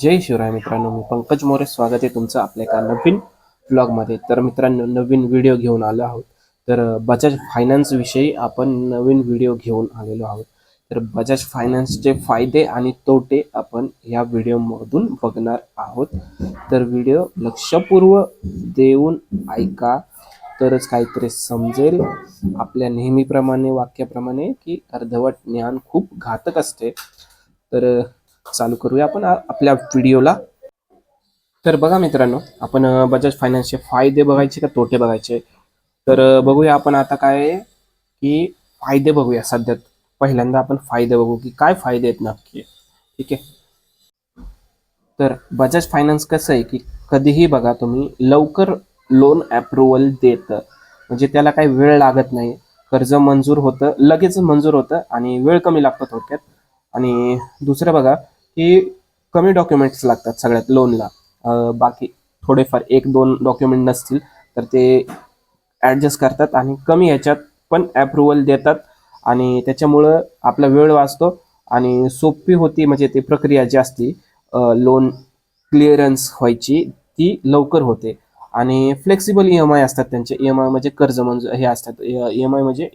जय शिवराय मित्रांनो मी पंकज मोरे. स्वागत आहे तुमचं आपल्या एका नवीन ब्लॉगमध्ये तर मित्रांनो नवीन व्हिडिओ घेऊन आलो आहोत. तर बजाज फायनान्सविषयी आपण नवीन व्हिडिओ घेऊन आलेलो आहोत. तर बजाज फायनान्सचे फायदे आणि तोटे आपण या व्हिडिओमधून बघणार आहोत. तर व्हिडिओ लक्षपूर्व देऊन ऐका. तरच काहीतरी समजेल. आपल्या नेहमीप्रमाणे वाक्याप्रमाणे की अर्धवट ज्ञान खूप घातक असते. तर चालू करूया आपण आपल्या व्हिडिओला. तर बघा मित्रांनो आपण बजाज फायनान्सचे फायदे बघायचे का तोटे बघायचे? तर बघूया आपण आता काय की फायदे बघूया सध्या. पहिल्यांदा आपण फायदे बघू की काय फायदे आहेत नक्की. ठीक आहे? तर बजाज फायनान्स कसं आहे की कधीही बघा तुम्ही लवकर लोन अप्रुव्हल देतं. म्हणजे त्याला काही वेळ लागत नाही. कर्ज मंजूर होतं लगेच मंजूर होतं आणि वेळ कमी लागतो थोडक्यात. आणि दुसरं बघा की कमी डॉक्युमेंट्स लागतात सगळ्यात लोनला बाकी थोडेफार एक दोन डॉक्युमेंट नसतील तर ते ॲडजस्ट करतात आणि कमी ह्याच्यात पण अप्रुव्हल देतात आणि त्याच्यामुळं आपला वेळ वाचतो आणि सोपी होती म्हणजे ती प्रक्रिया जी असती लोन क्लिअरन्स व्हायची ती लवकर होते. आणि फ्लेक्सिबल ई एम आय असतात त्यांचे. ई एम आय म्हणजे कर्ज मंजूर हे असतात. ई एम आय म्हणजे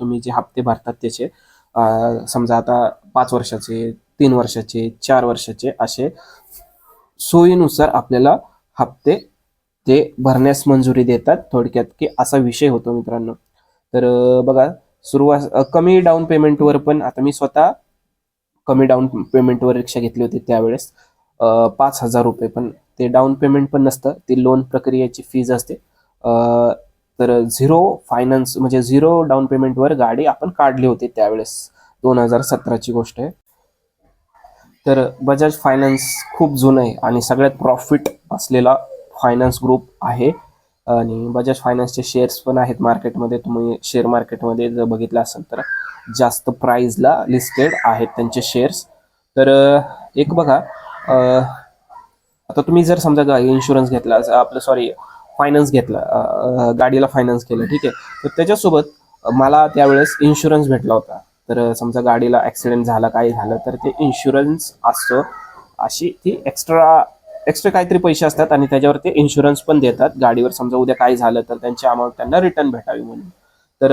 तुम्ही जे हप्ते भरतात त्याचे समजा आता पाच वर्षाचे तीन वर्षाचे चार वर्षाचे असे सोयीनुसार आपल्याला हप्ते ते भरण्यास मंजुरी देतात थोडक्यात की असा विषय होतो मित्रांनो. तर बघा सुरुवात कमी डाऊन पेमेंटवर पण आता मी स्वतः कमी डाऊन पेमेंटवर रिक्षा घेतली होती त्यावेळेस. पाच हजार रुपये पण ते डाऊन पेमेंट पण नसतं ती लोन प्रक्रियेची फीज असते. तर झिरो फायनान्स म्हणजे झिरो डाऊन पेमेंटवर गाडी आपण काढली होती त्यावेळेस. दोन हजार सतराची गोष्ट आहे. तर बजाज फायनान्स खूप जुनं आहे आणि सगळ्यात प्रॉफिट असलेला फायनान्स ग्रुप आहे. आणि बजाज फायनान्सचे शेअर्स पण आहेत मार्केटमध्ये तुम्ही शेअर मार्केटमध्ये जर बघितलं असेल तर जास्त प्राईजला लिस्टेड आहेत त्यांचे शेअर्स तर एक बघा आता तुम्ही जर समजा इन्शुरन्स घेतला आपलं सॉरी फायनान्स घेतला गाडीला फायनान्स केलं ठीक आहे. तर त्याच्यासोबत मला त्यावेळेस इन्शुरन्स भेटला होता. तर समजा गाडीला ॲक्सिडेंट झाला काही झालं तर ते इन्शुरन्स असतं. अशी ती एक्स्ट्रा एक्स्ट्रा काहीतरी पैसे असतात आणि त्याच्यावर ते इन्शुरन्स पण देतात. गाडीवर समजा उद्या काय झालं तर त्यांची अमाऊंट त्यांना रिटर्न भेटावी म्हणून. तर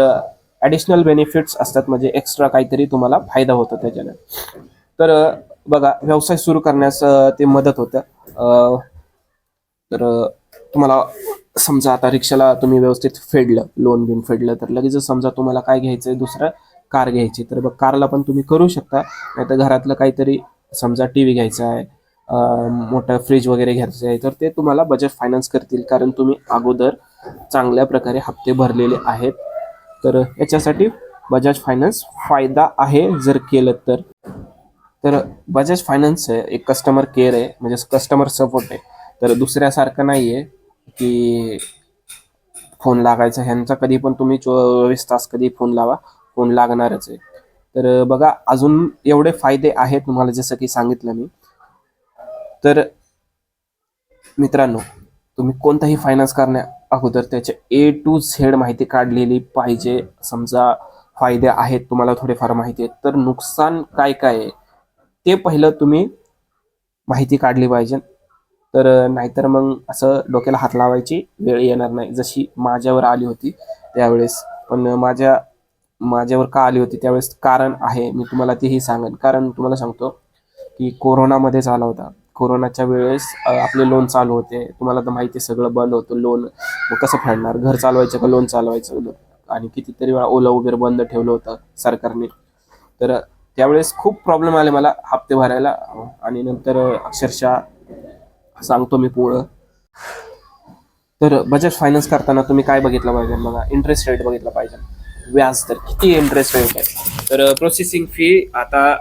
ॲडिशनल बेनिफिट्स असतात म्हणजे एक्स्ट्रा काहीतरी तुम्हाला फायदा होतो त्याच्यानं. तर बघा व्यवसाय सुरू करण्यास ते मदत होतं. तर तुम्हाला समजा आता रिक्षाला तुम्ही व्यवस्थित फेडलं लोन बिन फेडलं तर लगेच समजा तुम्हाला काय घ्यायचं आहे दुसरं कार घ्यायची तर बघ कारला पण तुम्ही करू शकता. नाही तर घरातलं काहीतरी समजा टी व्ही घ्यायचा आहे मोठं फ्रीज वगैरे घ्यायचं आहे तर ते तुम्हाला बजाज फायनान्स करतील. कारण तुम्ही अगोदर चांगल्या प्रकारे हप्ते भरलेले आहेत. तर याच्यासाठी बजाज फायनान्स फायदा आहे जर केलं तर. तर बजाज फायनान्स आहे एक कस्टमर केअर आहे म्हणजे कस्टमर सपोर्ट आहे. तर दुसऱ्यासारखं नाही आहे की फोन लागायचा ह्यांचा कधी पण तुम्ही चोवीस तास कधी फोन लावा. फोन लागणारच आहे. तर बघा अजून एवढे फायदे आहेत तुम्हाला जसं की सांगितलं मी. तर मित्रांनो तुम्ही कोणताही फायनान्स करण्या अगोदर त्याचे ए टू झेड माहिती काढलेली पाहिजे. समजा फायदे आहेत तुम्हाला थोडेफार माहिती आहेत. तर नुकसान काय काय आहे? ते पहिलं तुम्ही माहिती काढली पाहिजे. तर नाहीतर मग असं डोक्याला हात लावायची वेळ येणार नाही. जशी माझ्यावर आली होती त्यावेळेस. पण माझ्या माझ्यावर का आली होती त्यावेळेस कारण आहे मी तुम्हाला तेही सांगेन. कारण तुम्हाला सांगतो की कोरोनामध्ये झाला होता. कोरोनाच्या वेळेस आपले लोन चालू होते. तुम्हाला तर माहिती आहे सगळं बंद होतं लोन कसं फेडणार? घर चालवायचं का लोन चालवायचं? आणि कितीतरी वेळा ओला उबेर बंद ठेवलं होतं सरकारने. तर त्यावेळेस खूप प्रॉब्लेम आले मला हप्ते भरायला. आणि नंतर अक्षरशः सांगतो मी पुढं. तर बजाज फायनान्स करताना तुम्ही काय बघितलं पाहिजे? बघा इंटरेस्ट रेट बघितला पाहिजे. व्याज तर किती इंटरेस्ट रेट आहे? तर प्रोसेसिंग फी आता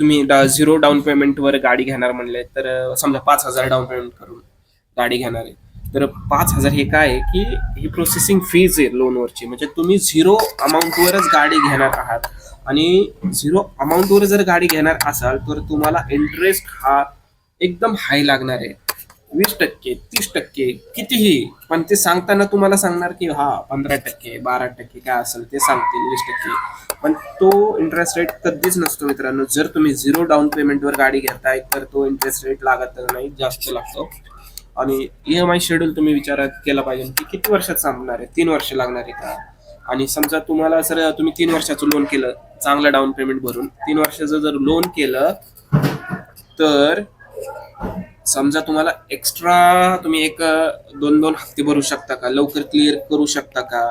तुम्ही डा झिरो डाऊन पेमेंटवर गाडी घेणार म्हणले तर समजा पाच हजार डाऊन पेमेंट करून गाडी घेणार आहे. तर पाच हजार हे काय आहे की ही प्रोसेसिंग फीज आहे लोनवरची म्हणजे तुम्ही झिरो अमाऊंटवरच गाडी घेणार आहात आणि झिरो अमाऊंटवर जर गाडी घेणार असाल तर तुम्हाला इंटरेस्ट हा एकदम हाय लागणार आहे. वीस टक्के तीस टक्के कितीही. पण ते सांगताना तुम्हाला सांगणार की हा पंधरा टक्के बारा टक्के काय असेल ते सांगतील वीस टक्के. पण तो इंटरेस्ट रेट कधीच नसतो मित्रांनो. जर तुम्ही झिरो डाऊन पेमेंटवर गाडी घेताय तर तो इंटरेस्ट रेट लागत नाही जास्त लागतो. आणि ई एम आय शेड्यूल तुम्ही विचार केला पाहिजे की किती वर्षात संपणार आहे? तीन वर्ष लागणार आहे का? आणि समजा तुम्हाला सर तुम्ही तीन वर्षाचं लोन केलं चांगलं डाऊन पेमेंट भरून तीन वर्षाचं जर लोन केलं तर समजा तुम्हाला एक्स्ट्रा तुम्ही एक दोन दोन हप्ते भरू शकता का? लवकर क्लिअर करू शकता का?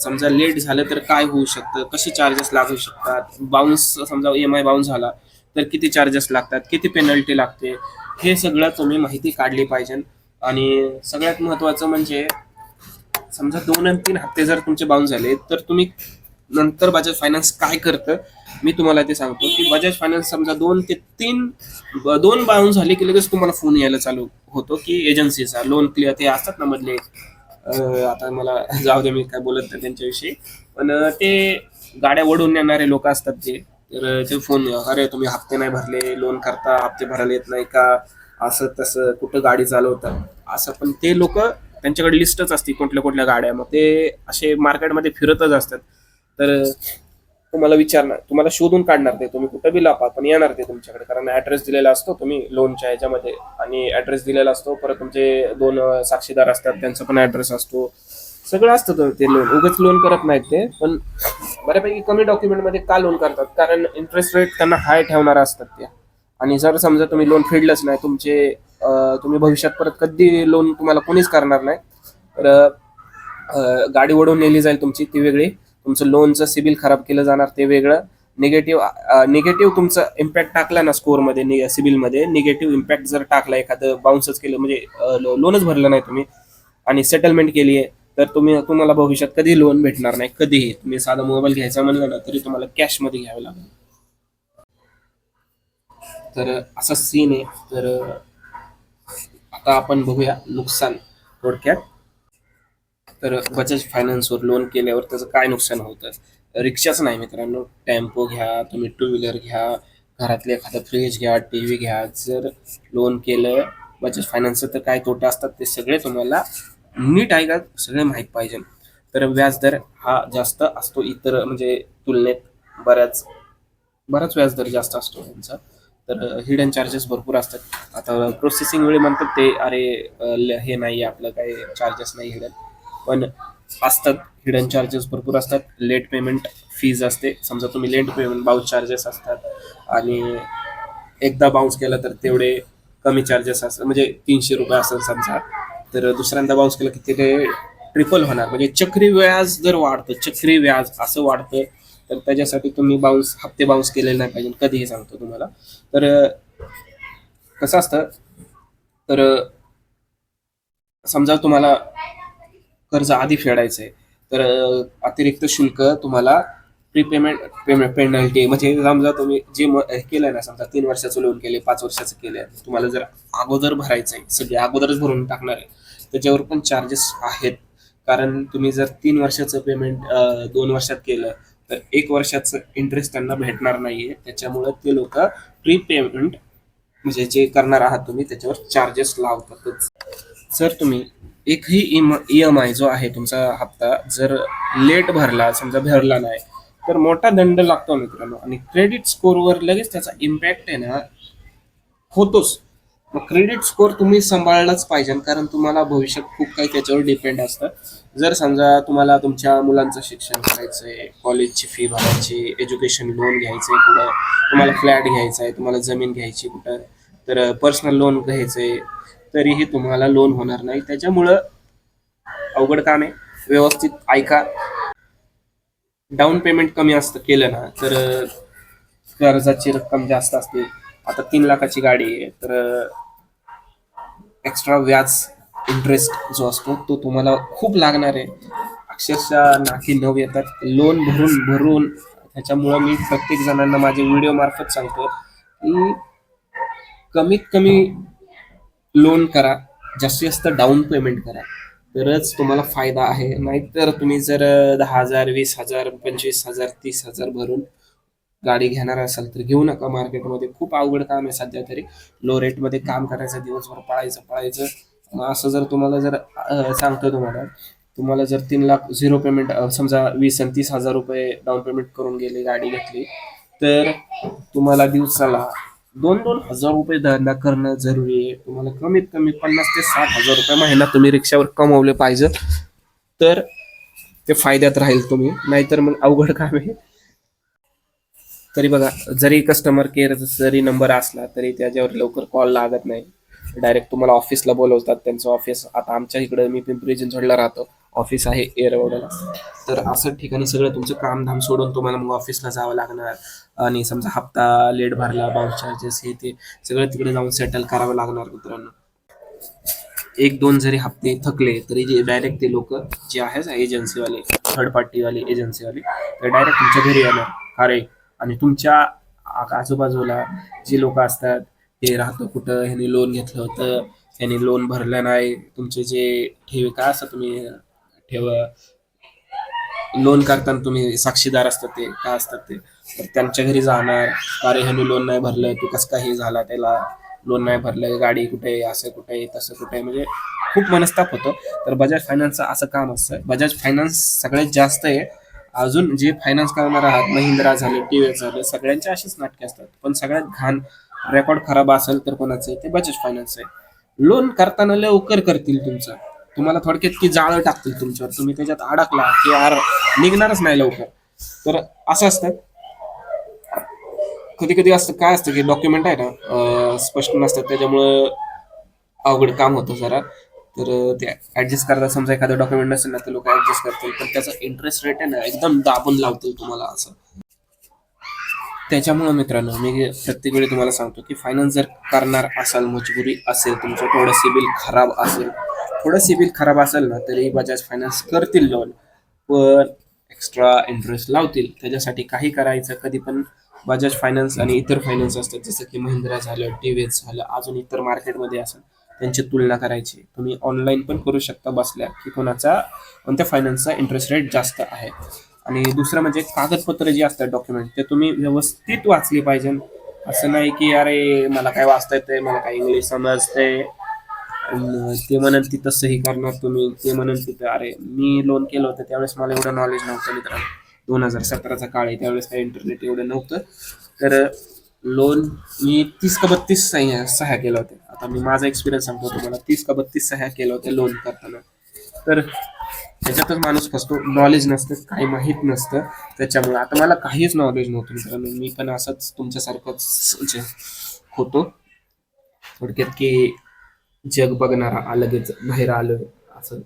समजा लेट झालं तर काय होऊ शकतं? कसे चार्जेस लागू शकतात? बाउन्स समजा एम आय बाउन्स झाला तर किती चार्जेस लागतात? किती पेनल्टी लागते? हे सगळं तुम्ही माहिती काढली पाहिजे. आणि सगळ्यात महत्त्वाचं म्हणजे समजा दोन आणि तीन हप्ते जर तुमचे बाउन्स झाले तर तुम्ही नंतर बजाज फायनान्स काय करतं मी तुम्हाला ते सांगतो की बजाज फायनान्स समजा दोन ते तीन दोन बाउन्स झाले की लगेच तुम्हाला फोन यायला चालू होतो की एजन्सीचा लोन क्लिअर ते असतात ना मधले. आता मला जाऊ दे मी काय बोलत नाही त्यांच्याविषयी. पण ते गाड्या ओढून नेणारे लोक असतात ते. तर ते फोन अरे तुम्ही हप्ते नाही भरले लोन करता हप्ते भरायला येत नाही का? असं तसं कुठं गाडी चालवतात. असं पण ते लोक त्यांच्याकडे लिस्टच असते कुठल्या कुठल्या गाड्या. मग ते असे मार्केटमध्ये फिरतच असतात. तर तुम्हाला विचारणार तुम्हाला शोधून काढणार ते तुम्ही कुठं बी लापा पण येणार ते तुमच्याकडे. कारण ऍड्रेस दिलेला असतो तुम्ही लोनच्या ह्याच्यामध्ये आणि ऍड्रेस दिलेला असतो परत तुमचे दोन साक्षीदार असतात त्यांचा पण ऍड्रेस असतो. सगळं असतं ते लोन उगच लोन करत नाहीत ते पण बऱ्यापैकी कमी डॉक्युमेंटमध्ये का लोन करतात? कारण इंटरेस्ट रेट त्यांना हाय ठेवणारा असतात ते आणि जर समजा तुम्ही लोन फेडलंच नाही तुमचे तुम्ही भविष्यात परत कधी लोन तुम्हाला कोणीच करणार नाही तर गाडी ओढून नेली जाईल तुमची ती वेगळी. तुमचं लोनचं सिबिल खराब केलं जाणार ते वेगळं. निगेटिव्ह निगेटिव्ह तुमचं इम्पॅक्ट टाकला ना स्कोअरमध्ये सिबिलमध्ये. निगेटिव्ह इम्पॅक्ट जर टाकला एखादं बाउन्सच केलं म्हणजे लोनच भरलं नाही तुम्ही आणि सेटलमेंट केली आहे तर तुम्ही तुम्हाला भविष्यात कधी लोन भेटणार नाही. कधीही. तुम्ही साधा मोबाईल घ्यायचा म्हणलं ना तरी तुम्हाला कॅशमध्ये घ्यावं लागेल. तर असा सीन आहे. तर आता आपण बघूया नुकसान थोडक्यात. तर बजाज फायनान्सवर लोन केल्यावर त्याचं काय नुकसान होतं? रिक्षाच नाही मित्रांनो. टेम्पो घ्या तुम्ही टू व्हीलर घ्या घरातले एखादं फ्रीज घ्या टी व्ही घ्या. जर लोन केलं बजाज फायनान्सचं तर काय तोटे असतात ते सगळे तुम्हाला नीट आहे का सगळे माहीत पाहिजे. तर व्याजदर हा जास्त असतो. इतर म्हणजे तुलनेत बऱ्याच बराच व्याजदर जास्त असतो त्यांचा तर हिडन चार्जेस भरपूर असतात. आता प्रोसेसिंग वेळी म्हणतात ते अरे ल- हे नाही आपलं काही चार्जेस नाही हिडन पण असतात हिडन चार्जेस भरपूर असतात. लेट पेमेंट फीज असते. समजा तुम्ही लेट पेमेंट बाउन्स चार्जेस असतात आणि एकदा बाउन्स केला तर तेवढे कमी चार्जेस असतात म्हणजे तीनशे रुपये असेल समजा तर दुसऱ्यांदा बाउन्स केलं की ते ट्रिपल होणार. म्हणजे चक्री व्याज जर वाढतं चक्री व्याज असं वाढतं तर त्याच्यासाठी तुम्ही बाउन्स हप्ते बाउन्स केलेले नाही पाहिजे. कधीही सांगतो तुम्हाला. तर कसं असतं? तर समजा तुम्हाला कर्ज आधी फेडायचं आहे तर अतिरिक्त शुल्क तुम्हाला प्रीपेमेंट पेमेंट पेनल्टी म्हणजे समजा तुम्ही जे हे केलं ना समजा तीन वर्षाचं लोन केले पाच वर्षाचं केलं तुम्हाला जर अगोदर भरायचं आहे सगळे अगोदरच भरून टाकणार आहे त्याच्यावर पण चार्जेस आहेत. कारण तुम्ही जर तीन वर्षाचं पेमेंट दोन वर्षात केलं तर एक वर्षाचं इंटरेस्ट त्यांना भेटणार नाहीये. त्याच्यामुळे ते लोक प्री पेमेंट म्हणजे जे करणार आहात तुम्ही त्याच्यावर चार्जेस लावतातच. जर तुम्ही एकही इम ई एम आय जो आहे तुमचा हप्ता जर लेट भरला समजा भरला नाही तर मोठा दंड लागतो मित्रांनो. आणि क्रेडिट स्कोरवर लगेच त्याचा इम्पॅक्ट आहे ना होतोच. मग क्रेडिट स्कोर तुम्ही सांभाळलाच पाहिजे कारण तुम्हाला भविष्यात खूप काही त्याच्यावर डिपेंड असतं. जर समजा तुम्हाला तुमच्या मुलांचं शिक्षण करायचंय कॉलेजची फी भरायची एज्युकेशन लोन घ्यायचंय कुठं तुम्हाला फ्लॅट घ्यायचा आहे तुम्हाला जमीन घ्यायची कुठं तर पर्सनल लोन घ्यायचंय तरीही तुम्हाला लोन होणार नाही. त्याच्यामुळं अवघड काम आहे. व्यवस्थित ऐका. डाऊन पेमेंट कमी असतं केलं ना तर कर्जाची रक्कम जास्त असते. आता तीन लाखाची गाडी आहे तर एक्स्ट्रा व्याज इंटरेस्ट जो असतो तो तुम्हाला खूप लागणार आहे. अक्षरशः नाकी नव येतात. लोन भरून भरून त्याच्यामुळं मी प्रत्येक जणांना माझे व्हिडिओ मार्फत सांगतो की कमीत कमी लोन करा जास्तीत जास्त डाऊन पेमेंट करा. तरच तुम्हाला फायदा आहे. नाहीतर तुम्ही जर दहा हजार वीस हजार पंचवीस हजार तीस हजार भरून गाडी घेणार असाल तर घेऊ नका मार्केटमध्ये खूप अवघड काम आहे सध्या तरी. लो रेटमध्ये काम करायचं दिवसभर पळायचं पळायचं. असं जर तुम्हाला जर सांगतो तुम्हाला तुम्हाला जर तीन लाख झिरो पेमेंट समजा वीस आणि तीस हजार रुपये डाऊन पेमेंट करून गेले गाडी घेतली तर तुम्हाला दिवसाला दोन दोन हजार रुपये धंदा करणं जरुरी आहे. तुम्हाला कमीत कमी पन्नास ते साठ हजार रुपये महिना तुम्ही रिक्षावर कमवले पाहिजे. तर ते फायद्यात राहील तुम्ही. नाहीतर मग अवघड काम आहे. तरी बघा जरी कस्टमर केअरचा जरी नंबर असला तरी त्याच्यावर लवकर कॉल लागत नाही. डायरेक्ट तुम्हाला ऑफिसला बोलवतात. त्यांचं ऑफिस आता आमच्या इकडे मी पिंपरी चिंचवडला राहतो. ऑफिस आहे एअरवडला तर असं ठिकाणी सगळं तुमचं कामधाम सोडून तुम्हाला मग ऑफिसला जावं लागणार. आणि समजा हप्ता लेट भरला बाउन्स चार्जेस हे ते सगळं तिकडे जाऊन सेटल करावं लागणार मित्रांनो. एक दोन जरी हप्ते थकले तरी जे डायरेक्ट ते लोक जे आहेत एजन्सीवाले थर्ड पार्टीवाले एजन्सीवाले तर डायरेक्ट तुमच्या घरी येणार. अरे आणि तुमच्या आजूबाजूला जे लोक असतात हे राहतं कुठं? ह्यांनी लोन घेतलं होतं. ह्यांनी लोन भरलं नाही. तुमचे जे ठेवी काय असतात तुम्ही? ठेव लोन करताना तुम्ही साक्षीदार असतात ते काय असतात ते? तर त्यांच्या घरी जाणार. अरे ह्याने लोन नाही भरलं तू कसं का हे झाला? त्याला लोन नाही भरलं गाडी कुठे आहे, असं कुठे आहे, तसं कुठे म्हणजे खूप मनस्ताप होतो. तर बजाज फायनान्सचं असं काम असतं. बजाज फायनान्स सगळ्यात जास्त आहे. अजून जे फायनान्स करणार आहात महिंद्रा झाले टी व्ही झाले सगळ्यांचे असेच नाटके असतात. पण सगळ्यात घाण रेकॉर्ड खराब असेल तर कोणाचं? आहे ते बजाज फायनान्स आहे. लोन करताना लवकर करतील तुमचं. तुम्हाला थोडक्यात की जाळं टाकतील तुमच्यावर. तुम्ही त्याच्यात अडकला की यार निघणारच नाही लवकर. तर असं असतं. कधी कधी असतं काय असतं की डॉक्युमेंट आहे ना स्पष्ट नसतात. त्याच्यामुळं अवघड काम होतं जरा. तर ते ऍडजस्ट करता समजा एखादं डॉक्युमेंट नसेल ना तर लोक ऍडजस्ट करतील. पण त्याचा इंटरेस्ट रेट आहे ना एकदम दाबून लावतील तुम्हाला असं. त्याच्यामुळं मित्रांनो मी प्रत्येक वेळी तुम्हाला सांगतो की फायनान्स जर करणार असाल मजबुरी असेल तुमचं थोडं सिबिल खराब असेल थोडं सिबिल खराब असेल ना तरी बजाज फायनान्स करतील लोन पण एक्स्ट्रा इंटरेस्ट लावतील. त्याच्यासाठी काही करायचं कधी पण बजाज फायनान्स आणि इतर फायनान्स असतात जसं की महिंद्रा झालं टी एस झालं अजून इतर मार्केटमध्ये असेल त्यांची तुलना करायची. तुम्ही ऑनलाईन पण करू शकता बसल्या की कोणाचा कोणत्या फायनान्सचा इंटरेस्ट रेट जास्त आहे. आणि दुसरं म्हणजे कागदपत्र जे असतात डॉक्युमेंट ते तुम्ही व्यवस्थित वाचली पाहिजे. असं नाही की अरे मला काय वाचता येते मला काय इंग्लिश समजते ते म्हणून तिथं सही करणार तुम्ही. ते म्हणून तिथं अरे मी लोन केलं होतं त्यावेळेस मला एवढं नॉलेज नव्हतं मित्रांनो. दोन हजार सतराचा काळ आहे त्यावेळेस काही इंटरनेट एवढं नव्हतं. तर लोन मी तीस का बत्तीस सह्या सह्या केल्या होत्या. आता मी माझा एक्सपिरियन्स सांगतो तुम्हाला. तीस का बत्तीस सह्या केल्या होत्या लोन करताना. तर त्याच्यातच माणूस फसतो. नॉलेज नसतं काही माहीत नसतं. त्याच्यामुळे आता मला काहीच नॉलेज नव्हतं मित्रांनो. मी पण असंच तुमच्यासारखंच म्हणजे होतो. थोडक्यात की जग बघणारा लगेच बाहेर आलोय असं.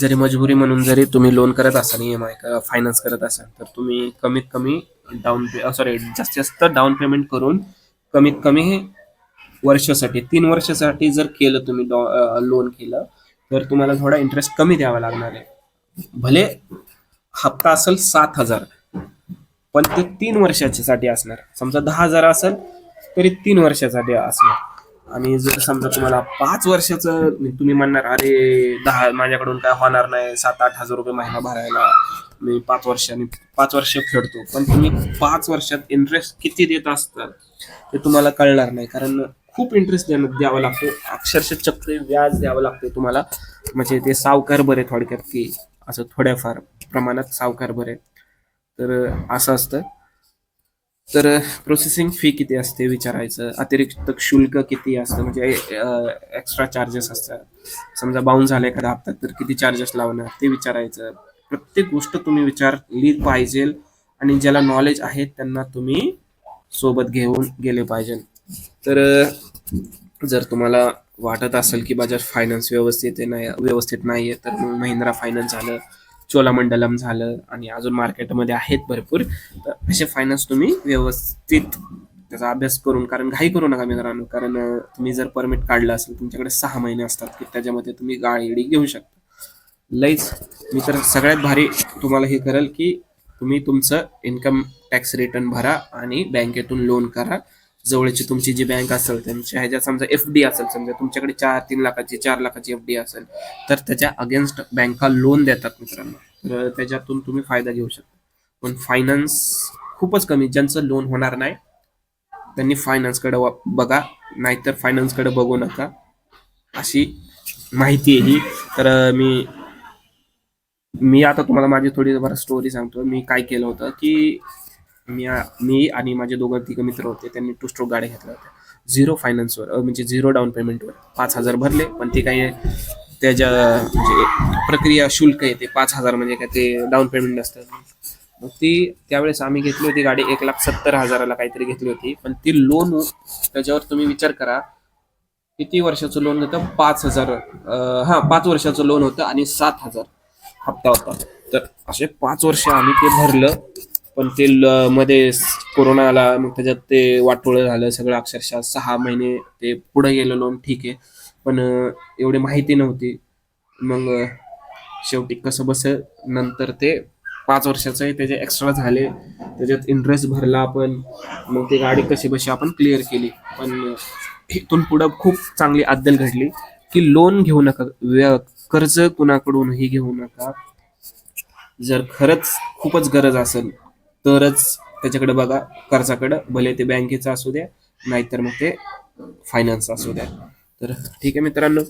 जरी मजबुरी म्हणून जरी तुम्ही लोन करत असाल ई एम आय फायनान्स करत असाल तर तुम्ही कमीत कमी डाऊन पे सॉरी जास्तीत जास्त डाऊन पेमेंट करून कमीत कमी वर्षासाठी तीन वर्षासाठी जर केलं तुम्ही लोन केलं तर तुम्हाला थोडा इंटरेस्ट कमी द्यावा लागणार आहे. भले हप्ता असेल सात हजार पण ते तीन वर्षाच्यासाठी असणार. समजा दहा हजार असेल तरी तीन वर्षासाठी असणार. आणि जर समजा तुम्हाला पाच वर्षाचं म्हणजे तुम्ही म्हणणार अरे दहा माझ्याकडून काय होणार नाही सात आठ हजार रुपये महिना भरायला मी पाच वर्षांनी पाच वर्ष फेडतो. पण तुम्ही पाच वर्षात इंटरेस्ट किती देत असतात ते तुम्हाला कळणार नाही. कारण खूप इंटरेस्ट द्यावा लागतो. अक्षरशः चक्र व्याज द्यावं लागते तुम्हाला. म्हणजे ते सावकार बरे थोडक्यात की असं थोड्याफार प्रमाणात सावकार बरे. तर असं असतं. तर प्रोसेसिंग फी किती असते विचारायचं? अतिरिक्त शुल्क किती असतं? म्हणजे एक्स्ट्रा चार्जेस असतात. समजा बाउन झाला एखादा हप्ता तर किती चार्जेस लावणार? ते विचारायचं. प्रत्येक गोष्ट तुम्ही विचारली पाहिजे आणि ज्याला नॉलेज आहे त्यांना तुम्ही सोबत घेऊन गेले पाहिजे. तर जर तुम्हाला वाटत असेल की बजाज फायनान्स व्यवस्थित नाही व्यवस्थित नाही आहे तर मग महिंद्रा फायनान्स झालं. चोलामंडलम झालं आणि अजून मार्केटमध्ये आहेत भरपूर. तर असे फायनान्स तुम्ही व्यवस्थित त्याचा अभ्यास करून कारण घाई करू नका मित्रांनो कारण तुम्ही जर परमिट काढलं असेल तुमच्याकडे सहा महिने असतात की त्याच्यामध्ये तुम्ही गाडी घेऊ शकता. लईच मी तर सगळ्यात भारी तुम्हाला हे करेल की तुम्ही तुमचं इन्कम टॅक्स रिटर्न भरा आणि बँकेतून लोन करा. जवळची तुमची जी बँक असेल त्यांच्या ह्याच्यात समजा एफ डी असेल समजा तुमच्याकडे चार तीन लाखाची चार लाखाची एफ डी असेल तर त्याच्या अगेन्स्ट बँका लोन देतात मित्रांनो. तर त्याच्यातून तुम्ही फायदा घेऊ शकता. पण फायनान्स खूपच कमी ज्यांचं लोन होणार नाही त्यांनी फायनान्सकडे बघा नाहीतर फायनान्सकडे बघू नका. अशी माहिती आहे ही. तर मी मी आता तुम्हाला माझी थोडी बरं स्टोरी सांगतो. मी काय केलं होतं की मी मी आणि माझे दोघं तिघं मित्र होते त्यांनी टू स्ट्रोक गाड्या घेतल्या होत्या. झिरो फायनान्सवर म्हणजे झिरो डाऊन पेमेंटवर पाच हजार भरले पण ते काही त्याच्या म्हणजे प्रक्रिया शुल्क येते पाच हजार म्हणजे काय ते डाऊन पेमेंट असतं मग ती त्यावेळेस आम्ही घेतली होती गाडी एक लाख सत्तर हजाराला काहीतरी घेतली होती पण ती लोन त्याच्यावर तुम्ही विचार करा किती वर्षाचं लोन होतं? पाच हजार हां पाच वर्षाचं लोन होतं आणि सात हजार हप्ता होता. तर असे पाच वर्ष आम्ही ते भरलं. पण ते ल- मध्ये कोरोना आला मग त्याच्यात ते वाटोळं झालं सगळं अक्षरशः सहा महिने ते पुढे गेलं लोन ठीक आहे. पण एवढी माहिती नव्हती. मग शेवटी कसं बस नंतर ते पाच वर्षाचं आहे त्याचे एक्स्ट्रा झाले. त्याच्यात इंटरेस्ट भरला आपण. मग ती गाडी कशी बशी आपण क्लिअर केली. पण इथून पुढं खूप चांगली अद्दल घडली की लोन घेऊ नका. व्य- कर्ज कुणाकडूनही घेऊ नका. जर खरंच खूपच गरज असेल तरच त्याच्याकडे बघा कर्जाकडं भले ते बँकेचं असू द्या नाहीतर मग ते फायनान्स असू द्या. तर ठीक आहे मित्रांनो.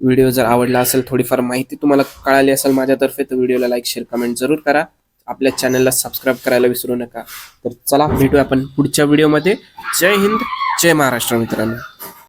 व्हिडिओ जर आवडला असेल थोडीफार माहिती तुम्हाला कळाली असेल माझ्यातर्फे तर व्हिडिओला लाईक शेअर कमेंट जरूर करा. आपल्या चॅनलला सबस्क्राईब करायला विसरू नका. तर चला भेटूया आपण पुढच्या व्हिडिओमध्ये जय हिंद जय महाराष्ट्र मित्रांनो.